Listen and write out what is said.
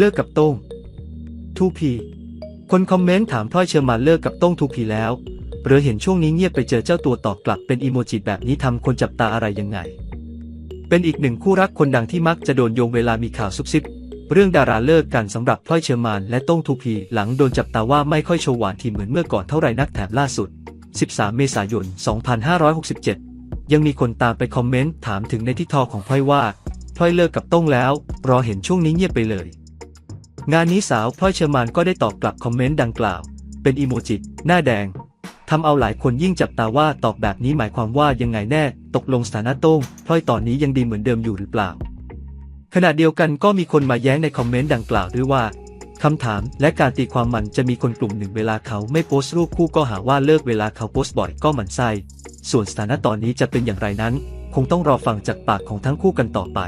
เลิกกับโต้งทูพีคนคอมเมนต์ถามพลอยเชอร์มานเลิกกับโต้งทูพีแล้วหรือเห็นช่วงนี้เงียบไปเจอเจ้าตัวตอบกลับเป็นอีโมจิแบบนี้ทำคนจับตาอะไรยังไง เป็นอีกหนึ่งคู่รักคนดังที่มักจะโดนโยงเวลามีข่าวซุบซิบ เรื่องดาราเลิกกันสำหรับพลอยเชอร์มานและโต้งทูพีหลังโดนจับตาว่าไม่ค่อยโชว์หวานทีเหมือนเมื่อก่อนเท่าไหร่นักแถมล่าสุด 13 เมษายน 2567 ยังมีคนตามไปคอมเมนต์ถามถึงในทิกทอของพลอยว่าพลอยเลิกกับโต้งแล้ว รอเห็นช่วงนี้เงียบไปเลย งานนี้สาวพลอยเชอร์มานก็ได้ตอบกลับคอมเมนต์ดังกล่าว เป็นอีโมจิหน้าแดงทำเอาหลายคนยิ่งจับตาว่าตอบแบบนี้หมายความว่ายังไงแน่ตกลงสถานะโต้งพลอยตอนนี้ยังดีเหมือนเดิมอยู่หรือเปล่า ขณะเดียวกันก็มีคนมาแย้งในคอมเมนต์ดังกล่าวด้วยว่าคำถามและการตีความมันจะมีคนกลุ่มหนึ่งเวลาเขาไม่โพสต์รูปคู่ก็หาว่าเลิกเวลาเขาโพสต์บ่อยก็หมันไส้ส่วนสถานะตอนนี้จะเป็นอย่างไรนั้น คงต้องรอฟังจากปากของทั้งคู่กันต่อไป